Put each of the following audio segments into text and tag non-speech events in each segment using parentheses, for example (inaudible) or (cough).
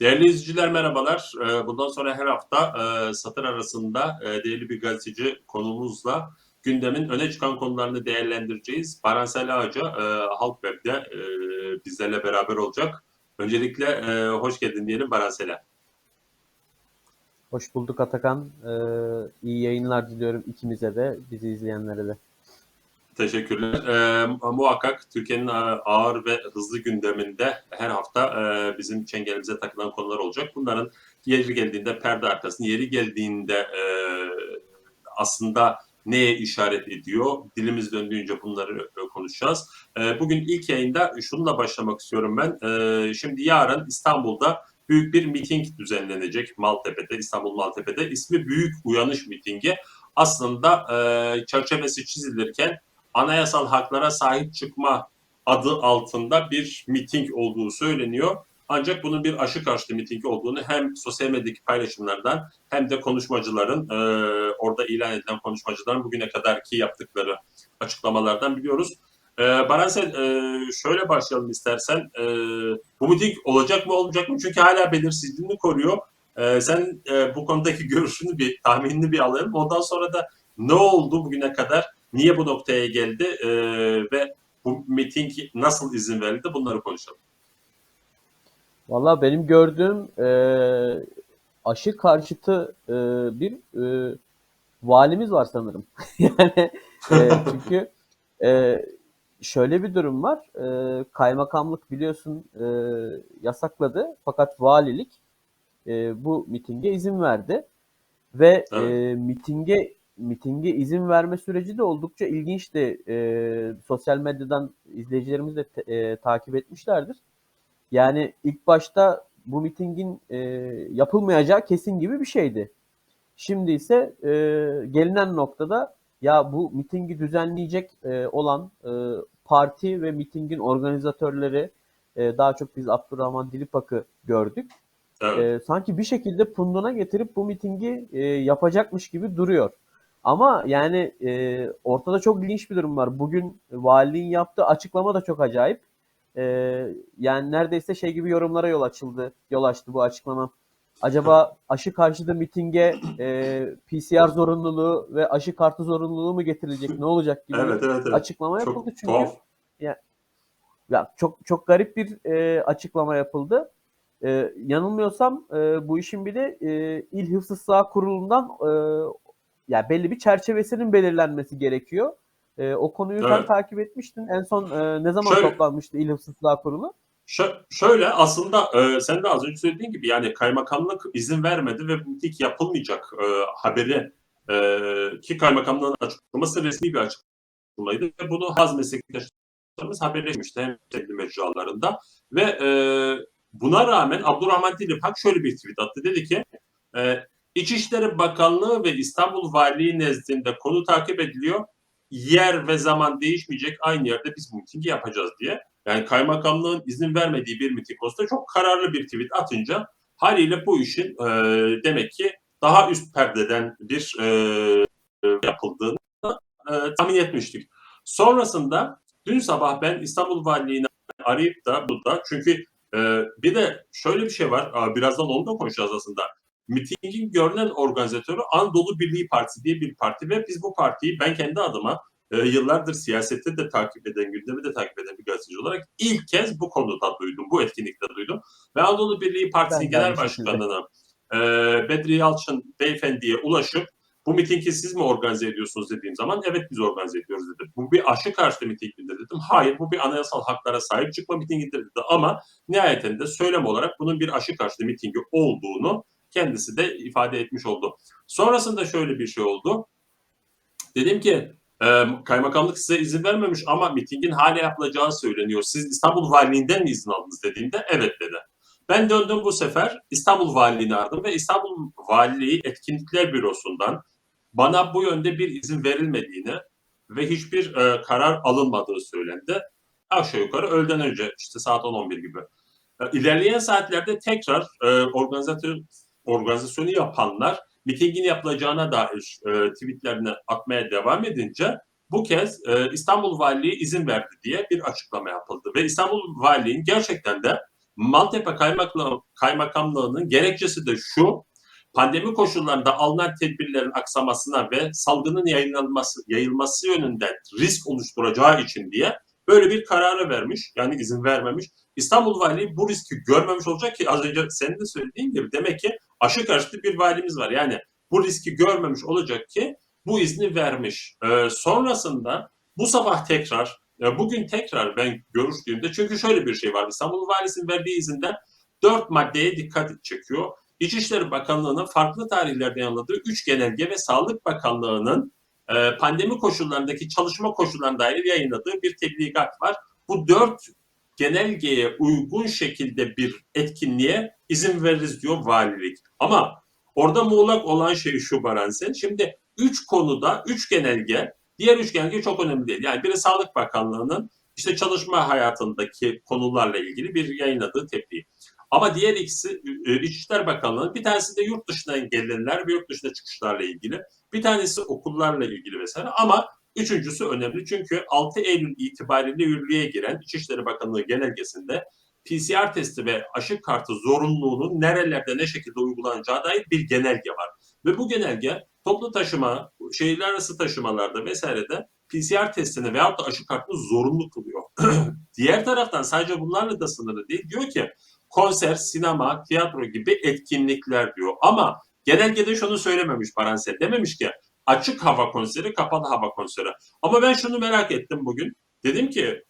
Değerli izleyiciler merhabalar. Ee, Bundan sonra her hafta e, satır arasında e, değerli bir gazeteci konumuzla gündemin öne çıkan konularını değerlendireceğiz. Baransel Ağaca e, Halk Web'de bizlerle beraber olacak. Öncelikle hoş geldin diyelim Baransel'e. Hoş bulduk Atakan. İyi yayınlar diliyorum ikimize de, bizi izleyenlere de. Teşekkürler. Ee, muhakkak Türkiye'nin e, ağır ve hızlı gündeminde her hafta e, bizim çengelimize takılan konular olacak. Bunların yeri geldiğinde perde arkasında, yeri geldiğinde e, aslında neye işaret ediyor? Dilimiz döndüğünce bunları e, konuşacağız. E, bugün ilk yayında şununla başlamak istiyorum ben. E, şimdi yarın İstanbul'da büyük bir miting düzenlenecek Maltepe'de, İstanbul Maltepe'de. İsmi Büyük Uyanış Mitingi. Aslında e, çerçevesi çizilirken anayasal haklara sahip çıkma adı altında bir miting olduğu söyleniyor. Ancak bunun bir aşı karşıtı miting olduğunu hem sosyal medyadaki paylaşımlardan hem de konuşmacıların e, orada ilan edilen konuşmacıların bugüne kadarki yaptıkları açıklamalardan biliyoruz. E, Baransel e, şöyle başlayalım istersen. E, bu miting olacak mı olmayacak mı? Çünkü hala belirsizliğini koruyor. E, sen e, bu konudaki görüşünü bir tahminini bir alalım. Ondan sonra da ne oldu bugüne kadar? Niye bu noktaya geldi e, ve bu miting nasıl izin verildi bunları konuşalım. Valla benim gördüğüm e, aşı karşıtı e, bir e, valimiz var sanırım. (laughs) yani e, çünkü e, şöyle bir durum var. E, kaymakamlık biliyorsun e, yasakladı fakat valilik e, bu mitinge izin verdi ve Evet. e, mitinge mitinge izin verme süreci de oldukça ilginçti. E, sosyal medyadan izleyicilerimiz de te- e, takip etmişlerdir. Yani ilk başta bu mitingin e, yapılmayacağı kesin gibi bir şeydi. Şimdi ise e, gelinen noktada ya bu mitingi düzenleyecek e, olan e, parti ve mitingin organizatörleri e, daha çok biz Abdurrahman Dilipak'ı gördük. Evet. E, sanki bir şekilde punduna getirip bu mitingi e, yapacakmış gibi duruyor. Ama yani e, ortada çok ilginç bir durum var. Bugün valiliğin yaptığı açıklama da çok acayip. E, yani neredeyse şey gibi yorumlara yol açıldı, yol açtı bu açıklama. Acaba aşı karşıtı mitinge e, PCR zorunluluğu ve aşı kartı zorunluluğu mu getirilecek, ne olacak gibi evet, evet, evet. açıklama Çok yapıldı çünkü. tuhaf. Ya çok çok garip bir e, açıklama yapıldı. E, yanılmıyorsam e, bu işin bir de e, İl Hıfzı Sağ Kurulu'ndan e, ya belli bir çerçevesinin belirlenmesi gerekiyor. E, o konuyu sen Evet. takip etmiştin. En son e, ne zaman Şöyle- toplanmıştı İl Hıfzı Sağ Kurulu? Şö- şöyle aslında e, sen de az önce söylediğin gibi yani kaymakamlık izin vermedi ve bu miting yapılmayacak e, haberi e, ki kaymakamlığın açıklaması resmi bir açıklamaydı ve bunu haz meslektaşlarımız haberleşmişti hem kendi mecralarında ve e, buna rağmen Abdurrahman Dilipak şöyle bir tweet attı dedi ki e, İçişleri Bakanlığı ve İstanbul Valiliği nezdinde konu takip ediliyor yer ve zaman değişmeyecek aynı yerde biz bu mitingi yapacağız diye. Yani kaymakamlığın izin vermediği bir miting olsa çok kararlı bir tweet atınca haliyle bu işin e, demek ki daha üst perdeden bir e, yapıldığını e, tahmin etmiştik. Sonrasında dün sabah ben İstanbul Valiliğini arayıp da burada çünkü e, bir de şöyle bir şey var birazdan onu da konuşacağız aslında. Mitingin görünen organizatörü Anadolu Birliği Partisi diye bir parti ve biz bu partiyi ben kendi adıma e, yıllardır siyasette de takip eden, gündemi de takip eden bir gazeteci olarak ilk kez bu konuda duydum, bu etkinlikte duydum. Ve Anadolu Birliği Partisi Ben Genel. Başkanı'na e, Bedri Yalçın beyefendiye ulaşıp bu mitingi siz mi organize ediyorsunuz dediğim zaman evet biz organize ediyoruz dedi. Bu bir aşı karşıtı miting midir dedim. Hayır bu bir anayasal haklara sahip çıkma mitingidir dedi ama nihayetinde söylem olarak bunun bir aşı karşıtı mitingi olduğunu kendisi de ifade etmiş oldu. Sonrasında şöyle bir şey oldu. Dedim ki e, kaymakamlık size izin vermemiş ama mitingin hala yapılacağı söyleniyor. Siz İstanbul Valiliğinden mi izin aldınız dediğimde evet dedi. Ben döndüm bu sefer İstanbul Valiliğini aradım ve İstanbul Valiliği Etkinlikler Bürosu'ndan bana bu yönde bir izin verilmediğini ve hiçbir e, karar alınmadığı söylendi. Aşağı yukarı öğleden önce işte saat 10-11 gibi. E, ilerleyen saatlerde tekrar e, organizatör organizasyonu yapanlar mitingin yapılacağına dair e, tweetlerini atmaya devam edince bu kez e, İstanbul Valiliği izin verdi diye bir açıklama yapıldı. Ve İstanbul Valiliğin gerçekten de Maltepe Kaymaklı, Kaymakamlığı'nın gerekçesi de şu. Pandemi koşullarında alınan tedbirlerin aksamasına ve salgının yayınlanması, yayılması yönünden risk oluşturacağı için diye böyle bir kararı vermiş. Yani izin vermemiş. İstanbul Valiliği bu riski görmemiş olacak ki az önce senin de söylediğin gibi demek ki aşı karşıtı bir valimiz var. Yani bu riski görmemiş olacak ki bu izni vermiş. Ee, sonrasında bu sabah tekrar, e, bugün tekrar ben görüştüğümde çünkü şöyle bir şey var. İstanbul Valisi'nin verdiği izinde dört maddeye dikkat çekiyor. İçişleri Bakanlığı'nın farklı tarihlerde yayınladığı üç genelge ve Sağlık Bakanlığı'nın e, pandemi koşullarındaki çalışma koşullarına dair yayınladığı bir tebligat var. Bu dört genelgeye uygun şekilde bir etkinliğe izin veririz diyor valilik. Ama orada muğlak olan şey şu Baransen. Şimdi üç konuda üç genelge, diğer üç genelge çok önemli değil. Yani biri Sağlık Bakanlığı'nın işte çalışma hayatındaki konularla ilgili bir yayınladığı tebliğ. Ama diğer ikisi e, İçişler Bakanlığı'nın bir tanesi de yurt dışından gelenler ve yurt dışına çıkışlarla ilgili. Bir tanesi okullarla ilgili vesaire ama üçüncüsü önemli çünkü 6 Eylül itibariyle yürürlüğe giren İçişleri Bakanlığı genelgesinde PCR testi ve aşı kartı zorunluluğunun nerelerde ne şekilde uygulanacağı dair bir genelge var. Ve bu genelge toplu taşıma, şehirler arası taşımalarda vesairede PCR testini veyahut da aşı kartını zorunlu kılıyor. (clears throat) Diğer taraftan sadece bunlarla da sınırlı değil. Diyor ki konser, sinema, tiyatro gibi etkinlikler diyor. Ama genelgede şunu söylememiş Paranse. Dememiş ki açık hava konseri, kapalı hava konseri. Ama ben şunu merak ettim bugün. Dedim ki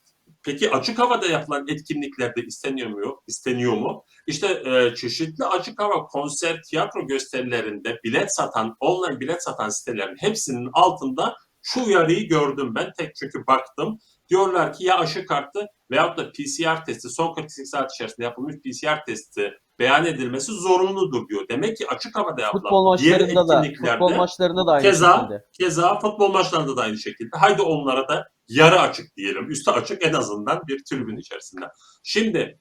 peki açık havada yapılan etkinliklerde isteniyor mu? İsteniyor mu? İşte e, çeşitli açık hava konser, tiyatro gösterilerinde bilet satan, online bilet satan sitelerin hepsinin altında şu uyarıyı gördüm ben. Tek çünkü baktım. Diyorlar ki ya aşı kartı veyahut da PCR testi son 48 saat içerisinde yapılmış PCR testi beyan edilmesi zorunludur diyor. Demek ki açık havada yapılan Futbol diğer maçlarında da etkinliklerde futbol maçlarında da aynı keza, şekilde. keza futbol maçlarında da aynı şekilde. Haydi onlara da yarı açık diyelim. Üstü açık en azından bir tribün içerisinde. Şimdi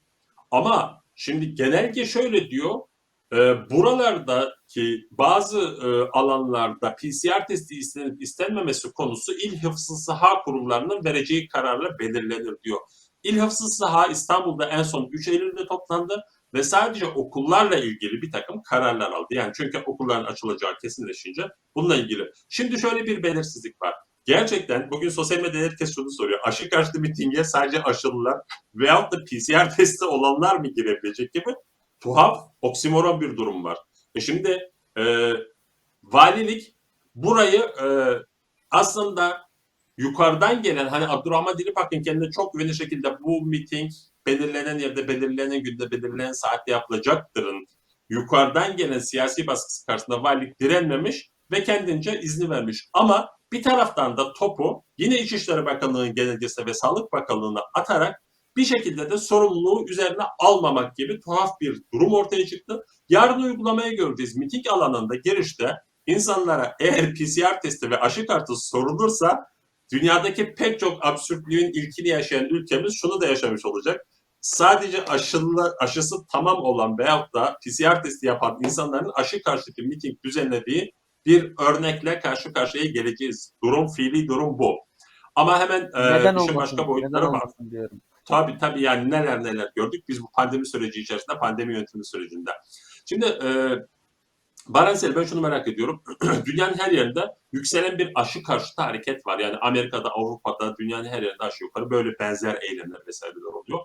ama şimdi genelge şöyle diyor. E, buralardaki bazı e, alanlarda PCR testi istenip istenmemesi konusu İl Hıfzı Sıha kurumlarının vereceği kararla belirlenir diyor. İl Hıfzı Sıha İstanbul'da en son 3 Eylül'de toplandı ve sadece okullarla ilgili bir takım kararlar aldı. Yani çünkü okulların açılacağı kesinleşince bununla ilgili. Şimdi şöyle bir belirsizlik var. Gerçekten bugün sosyal medyada herkes şunu soruyor. Aşı karşıtı mitinge sadece aşılılar veyahut da PCR testi olanlar mı girebilecek gibi tuhaf, oksimoron bir durum var. E şimdi e, valilik burayı e, aslında yukarıdan gelen hani Abdurrahman Dilipak'ın kendine çok güvenli şekilde bu miting belirlenen yerde, belirlenen günde, belirlenen saatte yapılacaktırın. Yukarıdan gelen siyasi baskısı karşısında valilik direnmemiş ve kendince izni vermiş. Ama bir taraftan da topu yine İçişleri Bakanlığı'nın genelgesine ve Sağlık Bakanlığı'na atarak bir şekilde de sorumluluğu üzerine almamak gibi tuhaf bir durum ortaya çıktı. Yarın uygulamaya göreceğiz. Miting alanında girişte insanlara eğer PCR testi ve aşı kartı sorulursa dünyadaki pek çok absürtlüğün ilkini yaşayan ülkemiz şunu da yaşamış olacak. Sadece aşılı, aşısı tamam olan veyahut da PCR testi yapan insanların aşı karşıtı miting düzenlediği bir örnekle karşı karşıya geleceğiz. Durum, fiili durum bu. Ama hemen e, Neden işin olmasın? başka boyutları var. diyorum. Tabii tabii yani neler neler gördük biz bu pandemi süreci içerisinde, pandemi yönetimi sürecinde. Şimdi e, Barensel ben şunu merak ediyorum. (clears throat) dünyanın her yerinde yükselen bir aşı karşıtı hareket var. Yani Amerika'da, Avrupa'da, dünyanın her yerinde aşı yukarı böyle benzer eylemler vesaireler oluyor.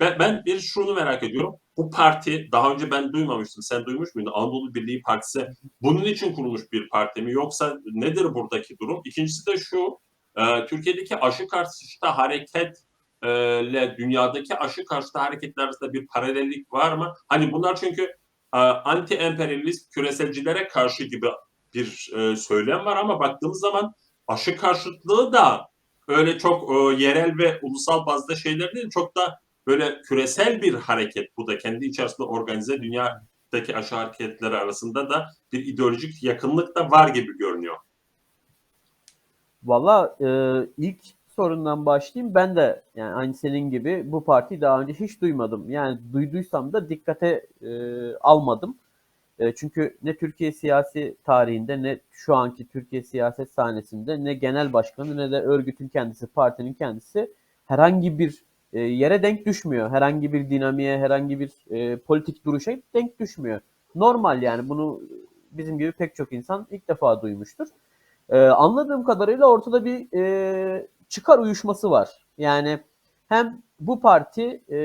Ben, ben bir şunu merak ediyorum. Bu parti daha önce ben duymamıştım. Sen duymuş muydun? Anadolu Birliği Partisi bunun için kurulmuş bir parti mi? Yoksa nedir buradaki durum? İkincisi de şu. E, Türkiye'deki aşı karşıtı hareket ile dünyadaki aşı karşıtı hareketler arasında bir paralellik var mı? Hani bunlar çünkü e, anti-emperyalist küreselcilere karşı gibi bir e, söylem var ama baktığımız zaman aşı karşıtlığı da öyle çok e, yerel ve ulusal bazda şeyler değil, çok da böyle küresel bir hareket bu da kendi içerisinde organize dünyadaki aşı hareketleri arasında da bir ideolojik yakınlık da var gibi görünüyor. Valla e, ilk sorundan başlayayım. Ben de yani aynı senin gibi bu partiyi daha önce hiç duymadım. Yani duyduysam da dikkate e, almadım. E, çünkü ne Türkiye siyasi tarihinde ne şu anki Türkiye siyaset sahnesinde ne genel başkanı ne de örgütün kendisi, partinin kendisi herhangi bir e, yere denk düşmüyor. Herhangi bir dinamiğe, herhangi bir e, politik duruşa denk düşmüyor. Normal yani bunu bizim gibi pek çok insan ilk defa duymuştur. E, anladığım kadarıyla ortada bir e, çıkar uyuşması var. Yani hem bu parti e,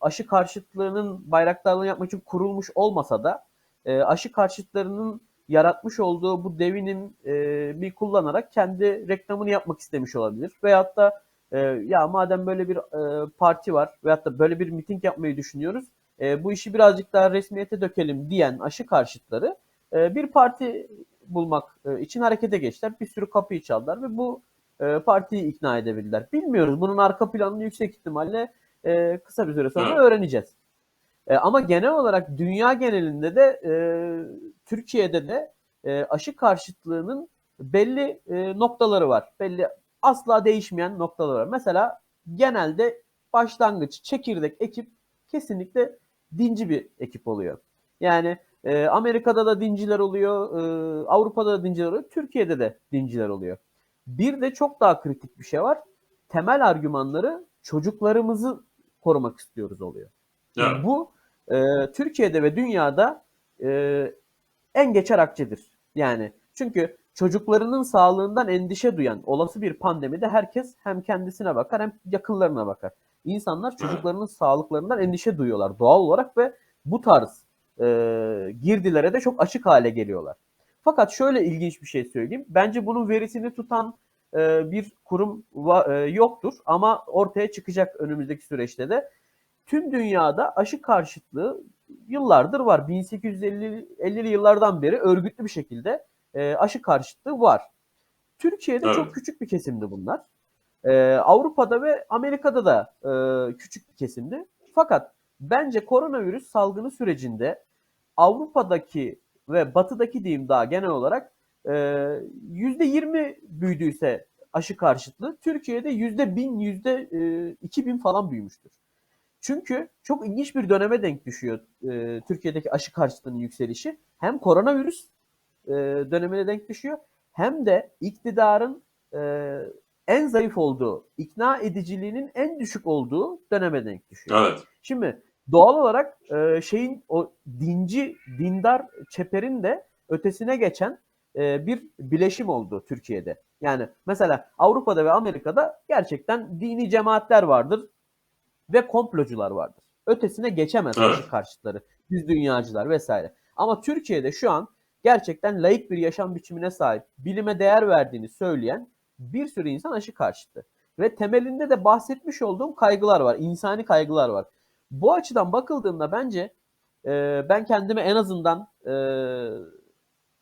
aşı karşıtlığının bayraktarlığını yapmak için kurulmuş olmasa da e, aşı karşıtlarının yaratmış olduğu bu devinim e, bir kullanarak kendi reklamını yapmak istemiş olabilir. Veyahut da e, ya madem böyle bir e, parti var veyahut da böyle bir miting yapmayı düşünüyoruz e, bu işi birazcık daha resmiyete dökelim diyen aşı karşıtları e, bir parti bulmak e, için harekete geçtiler. Bir sürü kapıyı çaldılar ve bu e, partiyi ikna edebildiler. Bilmiyoruz. Bunun arka planını yüksek ihtimalle e, kısa bir süre sonra öğreneceğiz. E, ama genel olarak dünya genelinde de e, Türkiye'de de e, aşı karşıtlığının belli e, noktaları var. Belli asla değişmeyen noktaları var. Mesela genelde başlangıç çekirdek ekip kesinlikle dinci bir ekip oluyor. Yani e, Amerika'da da dinciler oluyor, e, Avrupa'da da dinciler oluyor, Türkiye'de de dinciler oluyor. Bir de çok daha kritik bir şey var. Temel argümanları çocuklarımızı korumak istiyoruz oluyor. Evet. Bu e, Türkiye'de ve dünyada e, en geçer akçedir. Yani çünkü çocuklarının sağlığından endişe duyan olası bir pandemide herkes hem kendisine bakar hem yakınlarına bakar. İnsanlar çocuklarının sağlıklarından endişe duyuyorlar doğal olarak ve bu tarz e, girdilere de çok açık hale geliyorlar. Fakat şöyle ilginç bir şey söyleyeyim. Bence bunun verisini tutan e, bir kurum va- e, yoktur ama ortaya çıkacak önümüzdeki süreçte de. Tüm dünyada aşı karşıtlığı yıllardır var. 1850'li yıllardan beri örgütlü bir şekilde e, aşı karşıtlığı var. Türkiye'de Evet. çok küçük bir kesimdi bunlar. E, Avrupa'da ve Amerika'da da e, küçük bir kesimdi. Fakat bence koronavirüs salgını sürecinde Avrupa'daki ve Batı'daki diyeyim daha genel olarak e, %20 büyüdüyse aşı karşıtlığı Türkiye'de %1000, %2000 falan büyümüştür. Çünkü çok ilginç bir döneme denk düşüyor e, Türkiye'deki aşı karşıtlığının yükselişi. Hem koronavirüs e, dönemine denk düşüyor hem de iktidarın e, en zayıf olduğu, ikna ediciliğinin en düşük olduğu döneme denk düşüyor. Evet. Şimdi doğal olarak e, şeyin o dinci, dindar çeperin de ötesine geçen e, bir bileşim oldu Türkiye'de. Yani mesela Avrupa'da ve Amerika'da gerçekten dini cemaatler vardır ve komplocular vardır. Ötesine geçemez Evet. karşıtları, düz dünyacılar vesaire. Ama Türkiye'de şu an gerçekten laik bir yaşam biçimine sahip, bilime değer verdiğini söyleyen bir sürü insan aşı karşıtı. Ve temelinde de bahsetmiş olduğum kaygılar var, insani kaygılar var. Bu açıdan bakıldığında bence e, ben kendimi en azından e,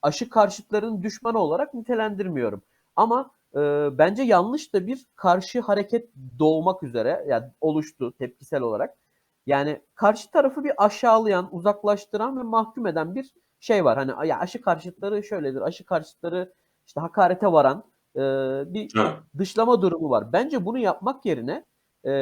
aşı karşıtlarının düşmanı olarak nitelendirmiyorum. Ama e, bence yanlış da bir karşı hareket doğmak üzere yani oluştu tepkisel olarak. Yani karşı tarafı bir aşağılayan, uzaklaştıran ve mahkum eden bir şey var. Hani ya aşı karşıtları şöyledir, aşı karşıtları işte hakarete varan e, bir Evet. dışlama durumu var. Bence bunu yapmak yerine e,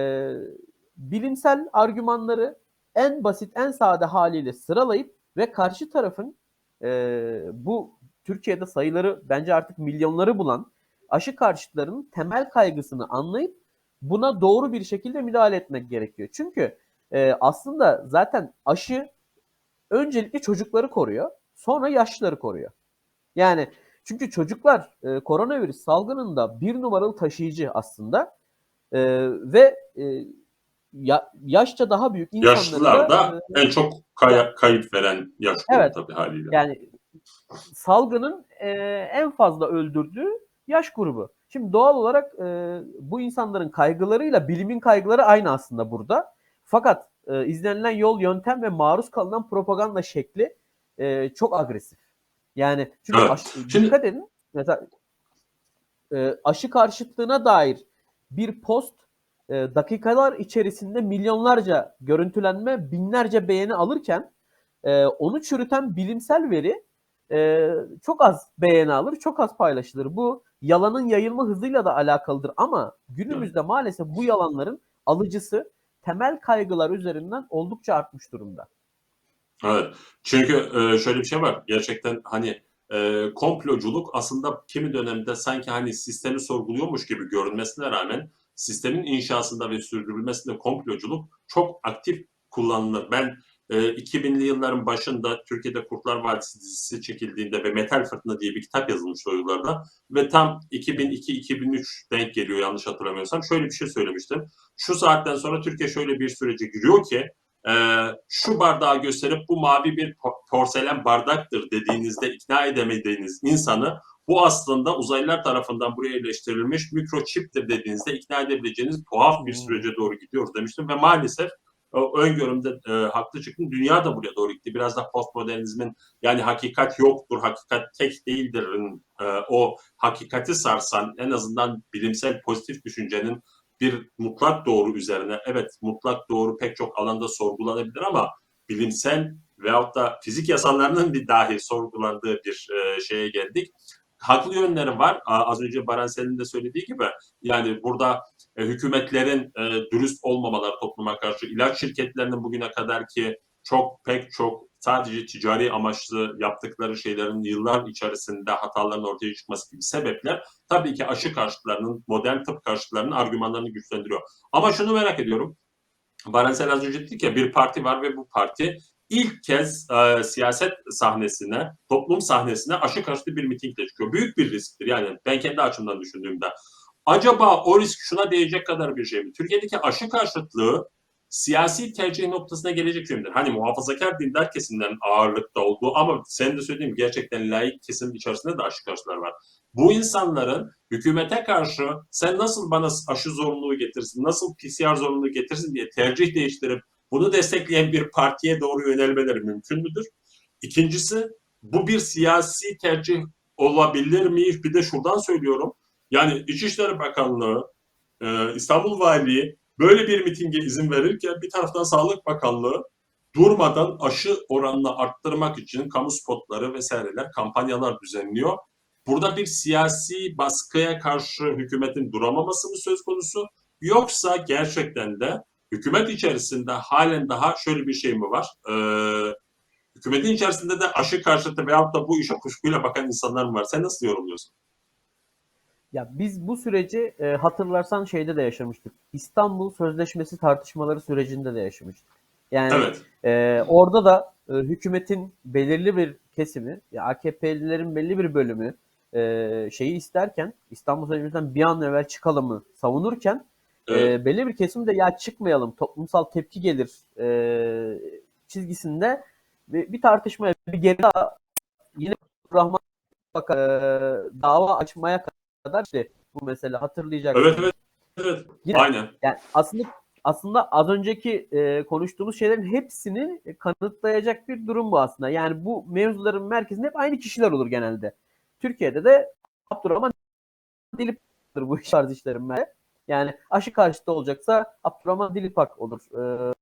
bilimsel argümanları en basit, en sade haliyle sıralayıp ve karşı tarafın e, bu Türkiye'de sayıları bence artık milyonları bulan aşı karşıtlarının temel kaygısını anlayıp buna doğru bir şekilde müdahale etmek gerekiyor. Çünkü e, aslında zaten aşı öncelikle çocukları koruyor, sonra yaşlıları koruyor. Yani çünkü çocuklar e, koronavirüs salgınında bir numaralı taşıyıcı aslında E, ve e, ya, yaşça daha büyük insanları Yaşlılar da e, en çok kay- kayıp veren yaş grubu Evet. tabii haliyle. yani salgının e, en fazla öldürdüğü yaş grubu. Şimdi doğal olarak e, bu insanların kaygılarıyla bilimin kaygıları aynı aslında burada. Fakat e, izlenilen yol, yöntem ve maruz kalınan propaganda şekli e, çok agresif. Yani çünkü Evet. aşı- Şimdi- dikkat edin mesela e, aşı karşıtlığına dair bir post e, dakikalar içerisinde milyonlarca görüntülenme, binlerce beğeni alırken e, onu çürüten bilimsel veri e, çok az beğeni alır, çok az paylaşılır. Bu yalanın yayılma hızıyla da alakalıdır ama günümüzde maalesef bu yalanların alıcısı temel kaygılar üzerinden oldukça artmış durumda. Evet. Çünkü e, şöyle bir şey var. Gerçekten hani e, komploculuk aslında kimi dönemde sanki hani sistemi sorguluyormuş gibi görünmesine rağmen sistemin inşasında ve sürdürülmesinde komploculuk çok aktif kullanılır. Ben e, 2000'li yılların başında Türkiye'de Kurtlar Vadisi dizisi çekildiğinde ve Metal Fırtına diye bir kitap yazılmıştı o yıllarda ve tam 2002-2003 denk geliyor yanlış hatırlamıyorsam. Şöyle bir şey söylemiştim. Şu saatten sonra Türkiye şöyle bir sürece giriyor ki e, şu bardağı gösterip bu mavi bir po- porselen bardaktır dediğinizde ikna edemediğiniz insanı bu aslında uzaylılar tarafından buraya yerleştirilmiş mikroçiptir dediğinizde ikna edebileceğiniz tuhaf bir Hmm. sürece doğru gidiyoruz demiştim ve maalesef o öngörümde e, haklı çıktım. Dünya da buraya doğru gitti. Biraz da postmodernizmin yani hakikat yoktur, hakikat tek değildir'in e, o hakikati sarsan en azından bilimsel pozitif düşüncenin bir mutlak doğru üzerine evet mutlak doğru pek çok alanda sorgulanabilir ama bilimsel veyahut da fizik yasalarının bir dahi sorgulandığı bir e, şeye geldik. Haklı yönleri var. Az önce Baransel'in de söylediği gibi yani burada e, hükümetlerin e, dürüst olmamaları topluma karşı ilaç şirketlerinin bugüne kadar ki çok pek çok sadece ticari amaçlı yaptıkları şeylerin yıllar içerisinde hataların ortaya çıkması gibi sebepler tabii ki aşı karşıtlarının, modern tıp karşıtlarının argümanlarını güçlendiriyor. Ama şunu merak ediyorum. Baransel az önce dedik ya bir parti var ve bu parti ilk kez e, siyaset sahnesine, toplum sahnesine aşı karşıtı bir mitingle çıkıyor. Büyük bir risktir yani ben kendi açımdan düşündüğümde. Acaba o risk şuna değecek kadar bir şey mi? Türkiye'deki aşı karşıtlığı siyasi tercih noktasına gelecek yönde. Hani muhafazakar dindar kesimlerin ağırlıkta olduğu ama senin de söylediğin gibi gerçekten layık kesim içerisinde de aşı karşıtlar var. Bu insanların hükümete karşı sen nasıl bana aşı zorunluluğu getirsin, nasıl PCR zorunluluğu getirsin diye tercih değiştirip bunu destekleyen bir partiye doğru yönelmeleri mümkün müdür? İkincisi bu bir siyasi tercih olabilir mi? Bir de şuradan söylüyorum. Yani İçişleri Bakanlığı, e, İstanbul Valiliği böyle bir mitinge izin verirken bir taraftan Sağlık Bakanlığı durmadan aşı oranını arttırmak için kamu spotları vesaireler, kampanyalar düzenliyor. Burada bir siyasi baskıya karşı hükümetin duramaması mı söz konusu? Yoksa gerçekten de hükümet içerisinde halen daha şöyle bir şey mi var? Ee, hükümetin içerisinde de aşı karşıtı veyahut da bu işe kuşkuyla bakan insanlar mı var? Sen nasıl yorumluyorsun? Ya biz bu süreci e, hatırlarsan şeyde de yaşamıştık. İstanbul Sözleşmesi tartışmaları sürecinde de yaşamıştık. Yani Evet. e, orada da e, hükümetin belirli bir kesimi, ya AKP'lilerin belli bir bölümü e, şeyi isterken İstanbul Sözleşmesi'nden bir an evvel çıkalımı savunurken Evet. e, belli bir kesim de ya çıkmayalım toplumsal tepki gelir e, çizgisinde bir, bir tartışmaya bir geri daha yine Rahman e, dava açmaya kadar işte bu mesele hatırlayacaksınız. Evet evet. Evet. Yine- Aynen. Yani aslında aslında az önceki e, konuştuğumuz şeylerin hepsini kanıtlayacak bir durum bu aslında. Yani bu mevzuların merkezinde hep aynı kişiler olur genelde. Türkiye'de de Abdurrahman Dilipak'tır bu tarz işlerin merkezi. Yani aşı karşıtı olacaksa Abdurrahman Dilipak olur. E,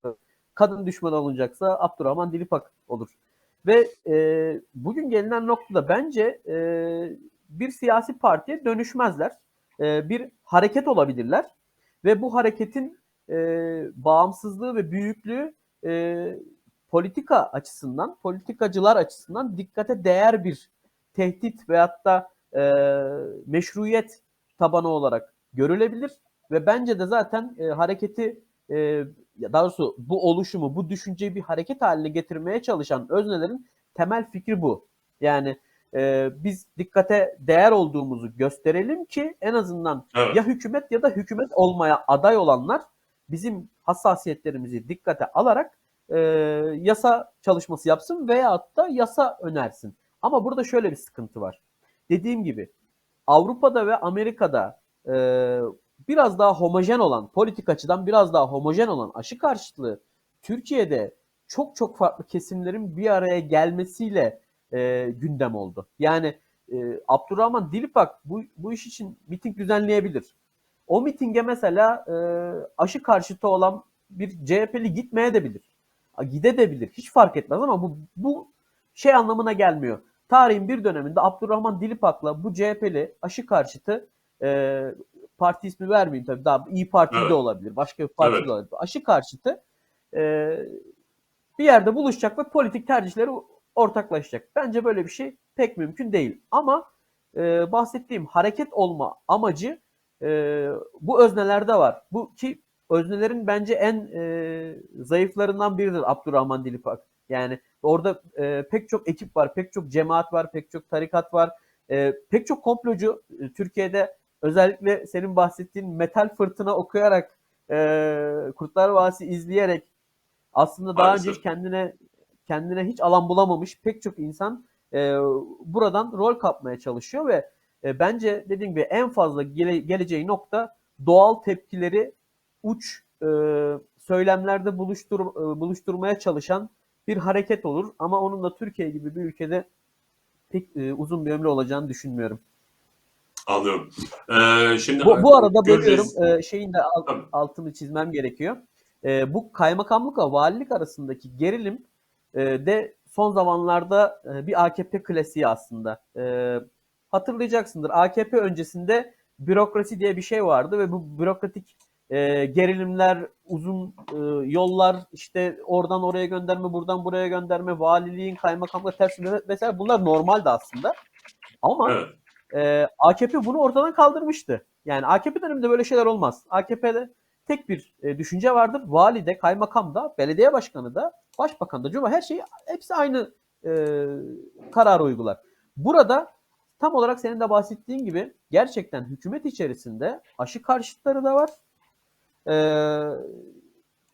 kadın düşmanı olacaksa Abdurrahman Dilipak olur. Ve e, bugün gelinen noktada bence e, bir siyasi partiye dönüşmezler. E, bir hareket olabilirler ve bu hareketin bağımsızlığı ve büyüklüğü politika açısından, politikacılar açısından dikkate değer bir tehdit veyahut da e, meşruiyet tabanı olarak görülebilir ve bence de zaten e, hareketi e, daha doğrusu bu oluşumu, bu düşünceyi bir hareket haline getirmeye çalışan öznelerin temel fikri bu. Yani e, biz dikkate değer olduğumuzu gösterelim ki en azından Evet. ya hükümet ya da hükümet olmaya aday olanlar bizim hassasiyetlerimizi dikkate alarak e, yasa çalışması yapsın veyahut da yasa önersin. Ama burada şöyle bir sıkıntı var. Dediğim gibi Avrupa'da ve Amerika'da e, biraz daha homojen olan, politik açıdan biraz daha homojen olan aşı karşıtlığı Türkiye'de çok çok farklı kesimlerin bir araya gelmesiyle e, gündem oldu. Yani e, Abdurrahman Dilipak bu, bu iş için miting düzenleyebilir. O mitinge mesela e, aşı karşıtı olan bir CHP'li gitmeye de bilir. Gide de bilir. Hiç fark etmez ama bu, bu şey anlamına gelmiyor. Tarihin bir döneminde Abdurrahman Dilipak'la bu CHP'li aşı karşıtı e, parti ismi vermeyeyim tabii daha İyi Parti Evet. de olabilir. Başka bir parti Evet. de olabilir. Aşı karşıtı e, bir yerde buluşacak ve politik tercihleri ortaklaşacak. Bence böyle bir şey pek mümkün değil. Ama e, bahsettiğim hareket olma amacı e, bu öznelerde var. Bu ki öznelerin bence en e, zayıflarından biridir Abdurrahman Dilipak. Yani orada e, pek çok ekip var, pek çok cemaat var, pek çok tarikat var, e, pek çok komplocu e, Türkiye'de özellikle senin bahsettiğin metal fırtına okuyarak, e, Kurtlar Vadisi izleyerek aslında daha Maalesef. önce kendine kendine hiç alan bulamamış pek çok insan e, buradan rol kapmaya çalışıyor ve e, bence dediğim gibi en fazla gele- geleceği nokta doğal tepkileri uç e, söylemlerde buluştur, e, buluşturmaya çalışan bir hareket olur. Ama onun da Türkiye gibi bir ülkede pek e, uzun bir ömrü olacağını düşünmüyorum. Anlıyorum. Ee, şimdi Bu, bu arada göreceğiz. bölüyorum. E, şeyin de alt- Tabii. altını çizmem gerekiyor. E, bu kaymakamlıkla valilik arasındaki gerilim e, de son zamanlarda e, bir AKP klasiği aslında. E, hatırlayacaksındır. AKP öncesinde bürokrasi diye bir şey vardı ve bu bürokratik e, gerilimler, uzun e, yollar, işte oradan oraya gönderme, buradan buraya gönderme, valiliğin kaymakamla ters vesaire bunlar normaldi aslında. Ama Evet. E, AKP bunu ortadan kaldırmıştı. Yani AKP döneminde böyle şeyler olmaz. AKP'de tek bir e, düşünce vardır. Vali de, kaymakam da, belediye başkanı da, başbakan da, cuma her şey hepsi aynı e, kararı uygular. Burada tam olarak senin de bahsettiğin gibi gerçekten hükümet içerisinde aşı karşıtları da var. E,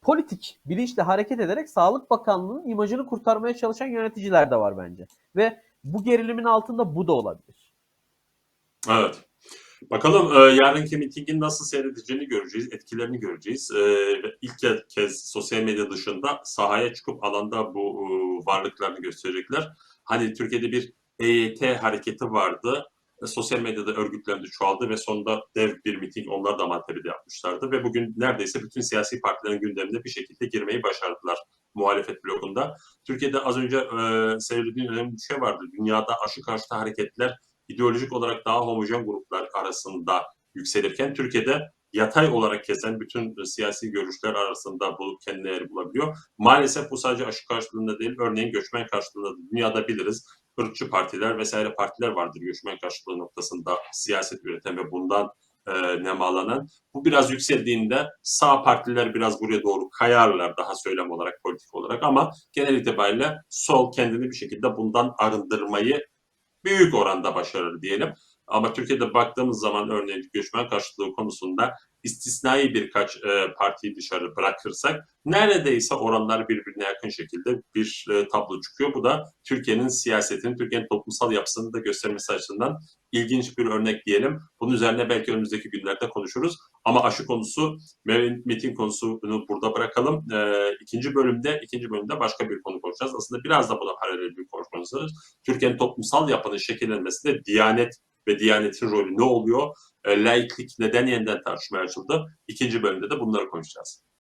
politik bilinçle hareket ederek Sağlık Bakanlığı'nın imajını kurtarmaya çalışan yöneticiler de var bence. Ve bu gerilimin altında bu da olabilir. Evet. Bakalım e, yarınki mitingin nasıl seyredeceğini göreceğiz, etkilerini göreceğiz. E, ilk kez, sosyal medya dışında sahaya çıkıp alanda bu e, varlıklarını gösterecekler. Hani Türkiye'de bir EYT hareketi vardı. E, sosyal medyada örgütlendi, çoğaldı ve sonunda dev bir miting onlar da Maltepe'de yapmışlardı. Ve bugün neredeyse bütün siyasi partilerin gündemine bir şekilde girmeyi başardılar muhalefet blokunda. Türkiye'de az önce e, söylediğin önemli bir şey vardı. Dünyada aşı karşıtı hareketler ideolojik olarak daha homojen gruplar arasında yükselirken Türkiye'de yatay olarak kesen bütün siyasi görüşler arasında bu kendine yer bulabiliyor. Maalesef bu sadece aşı karşılığında değil, örneğin göçmen karşılığında da dünyada biliriz. ırkçı partiler vesaire partiler vardır göçmen karşılığı noktasında siyaset üreten ve bundan e, nemalanan. Bu biraz yükseldiğinde sağ partiler biraz buraya doğru kayarlar daha söylem olarak, politik olarak ama genel itibariyle sol kendini bir şekilde bundan arındırmayı büyük oranda başarılı diyelim. Ama Türkiye'de baktığımız zaman örneğin göçmen karşılığı konusunda istisnai birkaç e, partiyi dışarı bırakırsak neredeyse oranlar birbirine yakın şekilde bir e, tablo çıkıyor. Bu da Türkiye'nin siyasetini, Türkiye'nin toplumsal yapısını da göstermesi açısından ilginç bir örnek diyelim. Bunun üzerine belki önümüzdeki günlerde konuşuruz. Ama aşı konusu, metin konusunu burada bırakalım. E, ikinci bölümde, ikinci bölümde başka bir konu konuşacağız. Aslında biraz da buna paralel bir konu konuşacağız. Türkiye'nin toplumsal yapının şekillenmesinde Diyanet ve Diyanet'in rolü ne oluyor? E, laiklik neden yeniden tartışmaya açıldı? İkinci bölümde de bunları konuşacağız.